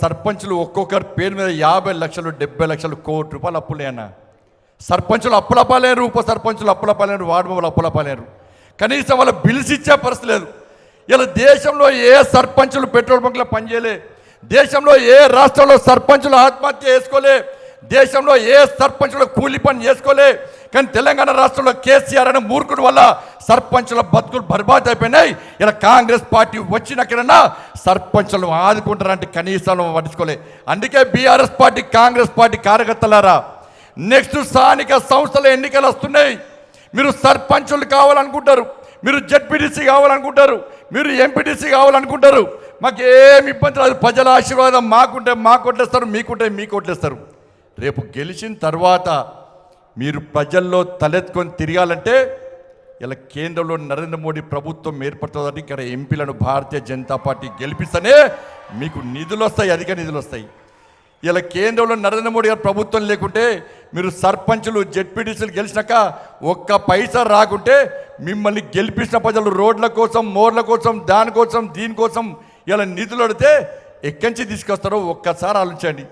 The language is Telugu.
సర్పంచులు ఒక్కొక్కరి పేరు మీద యాభై లక్షలు డెబ్బై లక్షలు కోటి రూపాయలు అప్పులేనా సర్పంచులు అప్పులపాలేరు ఉప సర్పంచులు అప్పులపాలేరు వార్డు మెంబర్లు అప్పులపాలేరు కనీసం వాళ్ళ బిల్స్ ఇచ్చే పరిస్థితి లేదు. ఇలా దేశంలో ఏ సర్పంచులు పెట్రోల్ బంక్లో పనిచేయలే దేశంలో ఏ రాష్ట్రంలో సర్పంచులు ఆత్మహత్య చేసుకోలే దేశంలో ఏ సర్పంచులు కూలి పని చేసుకోలే కానీ తెలంగాణ రాష్ట్రంలో కేసీఆర్ అనే మూర్ఖుడు వల్ల సర్పంచుల బతుకులు బర్బాద్ అయిపోయినాయి. ఇలా కాంగ్రెస్ పార్టీ వచ్చినక్కడన్నా సర్పంచులను ఆదుకుంటారంటే కనీసం పట్టించుకోలే. అందుకే బీఆర్ఎస్ పార్టీ కాంగ్రెస్ పార్టీ కార్యకర్తలారా నెక్స్ట్ స్థానిక సంస్థల ఎన్నికలు వస్తున్నాయి. మీరు సర్పంచులు కావాలనుకుంటారు. మీరు జడ్పీటీసీ కావాలనుకుంటారు. మీరు ఎంపీటీసీ కావాలనుకుంటారు. మాకు ఏమి ఇబ్బంది రాదు. ప్రజల ఆశీర్వాదం మాకుంటే మాకు కొట్టేస్తారు మీకుంటే మీకు కొట్టేస్తారు రేపు గెలిచిన తర్వాత మీరు ప్రజల్లో తలెత్తుకొని తిరగాలంటే ఇలా కేంద్రంలో నరేంద్ర మోడీ ప్రభుత్వం ఏర్పడుతుందని ఇక్కడ ఎంపీలను భారతీయ జనతా పార్టీ గెలిపిస్తేనే మీకు నిధులు వస్తాయి అధిక నిధులు వస్తాయి. ఇలా కేంద్రంలో నరేంద్ర మోడీ గారు ప్రభుత్వం లేకుంటే మీరు సర్పంచులు జెడ్పీటీసీలు గెలిచినాక ఒక్క పైసా రాకుంటే మిమ్మల్ని గెలిపించిన ప్రజలు రోడ్ల కోసం మోర్ల కోసం దానికోసం దీనికోసం ఇలా నిధులు అడితే ఎక్కడి నుంచి తీసుకొస్తారో ఒక్కసారి ఆలోచించండి.